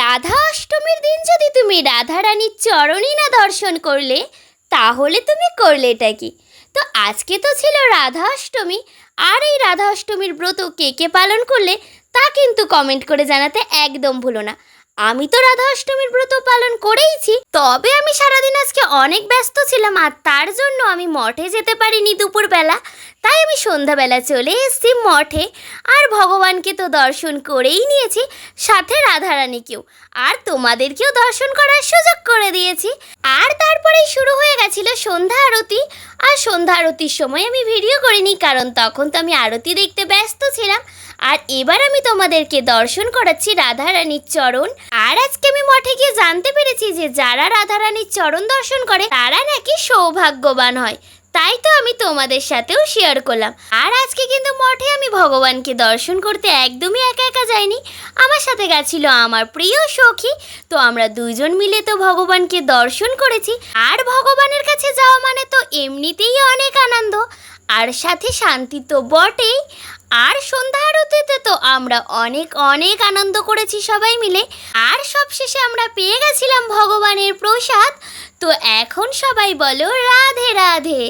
রাধা অষ্টমীর দিন যদি তুমি রাধারানীর চরণই না দর্শন করলে, তাহলে তুমি করলে এটা কি? তো আজকে তো ছিল রাধা অষ্টমী, আর এই রাধা অষ্টমীর ব্রত কে কে পালন করলে, তা কিন্তু কমেন্ট করে জানাতে একদম ভুলো না। আমি তো রাধা অষ্টমীর ব্রত পালন করেইছি, তবে আমি সারাদিন আজকে অনেক ব্যস্ত ছিলাম, আর তার জন্য আমি মঠে যেতে পারিনি দুপুরবেলা। আমি সন্ধ্যাবেলা চলে এসেছি মঠে, আর ভগবানকে তো দর্শন করেই নিয়েছি, সাথে রাধারানীকেও। আর তোমাদেরকেও দর্শন করার সুযোগ করে দিয়েছি। আর তারপরেই শুরু হয়ে গেছিল সন্ধ্যা আরতি। আর সন্ধ্যা আরতির সময় আমি ভিডিও করিনি, কারণ তখন তো আমি আরতি দেখতে ব্যস্ত ছিলাম। আর এবার আমি তোমাদেরকে দর্শন করাচ্ছি রাধারানীর চরণ। আর আজকে আমি মঠে গিয়ে জানতে পেরেছি যে যারা রাধারানীর চরণ দর্শন করে, তারা নাকি সৌভাগ্যবান হয়। তাই তো আমি তোমাদের সাথেও শেয়ার করলাম। আর আজকে কিন্তু মঠে আমি ভগবানকে দর্শন করতে একদমই একা একা যাইনি। আমার সাথে গেছিল আমার প্রিয় সখী। তো আমরা দুজন মিলে তো ভগবানকে দর্শন করেছি। আর ভগবানের কাছে যাওয়া মানে তো এমনিতেই অনেক আনন্দ। আর সাথে শান্তি তো বটেই। আর সন্ধ্যা আরতিতে তো আমরা অনেক অনেক আনন্দ করেছি সবাই মিলে। আর সবশেষে আমরা পেয়ে গেছিলাম ভগবানের প্রসাদ। তো এখন সবাই বলো রাধে রাধে।